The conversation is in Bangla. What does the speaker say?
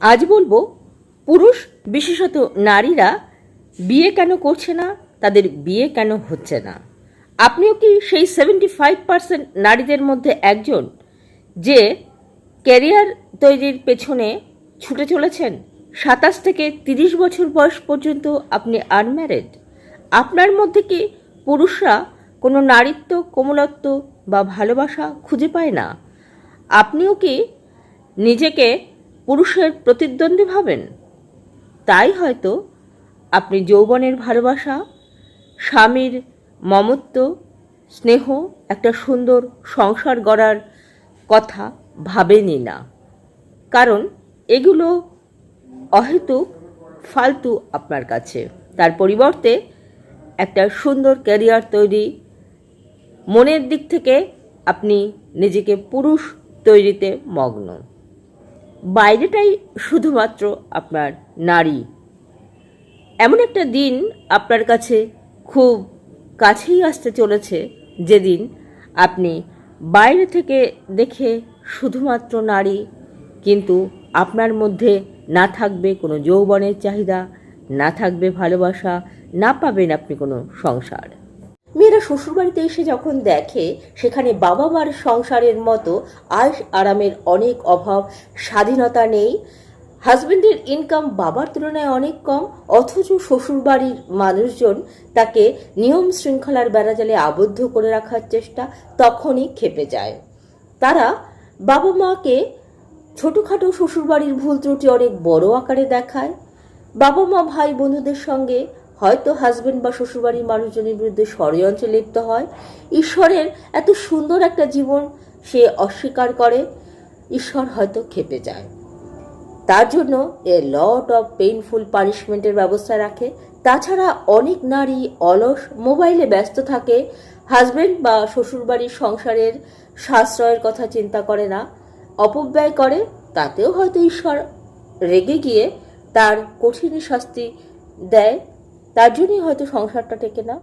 আজ বলব, পুরুষ, বিশেষত নারীরা বিয়ে কেন করছে না, তাদের বিয়ে কেন হচ্ছে না? আপনিও কি সেই সেভেন্টি ফাইভ পার্সেন্ট নারীদের মধ্যে একজন যে ক্যারিয়ার তৈরির পেছনে ছুটে চলেছেন? সাতাশ থেকে তিরিশ বছর বয়স পর্যন্ত আপনি আনম্যারেড আপনার মধ্যে কি পুরুষরা কোনো নারীত্ব, কোমলত্ব বা ভালোবাসা খুঁজে পায় না? আপনিও কি নিজেকে পুরুষের প্রতিদ্বন্দ্বী ভাবেন? তাই হয়তো আপনি যৌবনের ভালোবাসা, স্বামীর মমত্ব, স্নেহ, একটা সুন্দর সংসার গড়ার কথা ভাবেনই না। কারণ এগুলো অহেতুক, ফালতু আপনার কাছে। তার পরিবর্তে একটা সুন্দর ক্যারিয়ার তৈরি, মনের দিক থেকে আপনি নিজেকে পুরুষ তৈরিতে মগ্ন। বাইরেটাই শুধুমাত্র আপনার নারী। এমন একটা দিন আপনার কাছে খুব কাছেই আসতে চলেছে, যেদিন আপনি বাইরে থেকে দেখে শুধুমাত্র নারী, কিন্তু আপনার মধ্যে না থাকবে কোনো যৌবনের চাহিদা, না থাকবে ভালোবাসা, না পাবেন আপনি কোনো সংসার। মেয়েরা শ্বশুরবাড়িতে এসে যখন দেখে, সেখানে বাবা মার সংসারের মতো আয়স আরামের অনেক অভাব, স্বাধীনতা নেই। হাজবেন্ডের ইনকাম বাবার তুলনায় অনেক কম, অথচ শ্বশুরবাড়ির মানুষজন তাকে নিয়ম শৃঙ্খলার বেড়াজালে আবদ্ধ করে রাখার চেষ্টা তখনই খেপে যায়। তারা বাবা মাকে ছোটোখাটো শ্বশুরবাড়ির ভুল ত্রুটি অনেক বড় আকারে দেখায়। বাবা মা ভাই বন্ধুদের সঙ্গে হয়তো হাজবেন্ড বা শ্বশুরবাড়ির মানুষজনের বিরুদ্ধে ষড়যন্ত্রে লিপ্ত হয়। ঈশ্বরের এত সুন্দর একটা জীবন সে অস্বীকার করে। ঈশ্বর হয়তো খেপে যায়। তার জন্য এ লট অফ পেইনফুল পানিশমেন্টের ব্যবস্থা রাখে। তাছাড়া অনেক নারী অলস মোবাইলে ব্যস্ত থাকে। হাজবেন্ড বা শ্বশুরবাড়ির সংসারের সাশ্রয়ের কথা চিন্তা করে না। অপব্যয় করে। তাতেও হয়তো ঈশ্বর রেগে গিয়ে তার কঠিন শাস্তি দেয়। তার জন্যই হয়তো সংসারটা টেকে না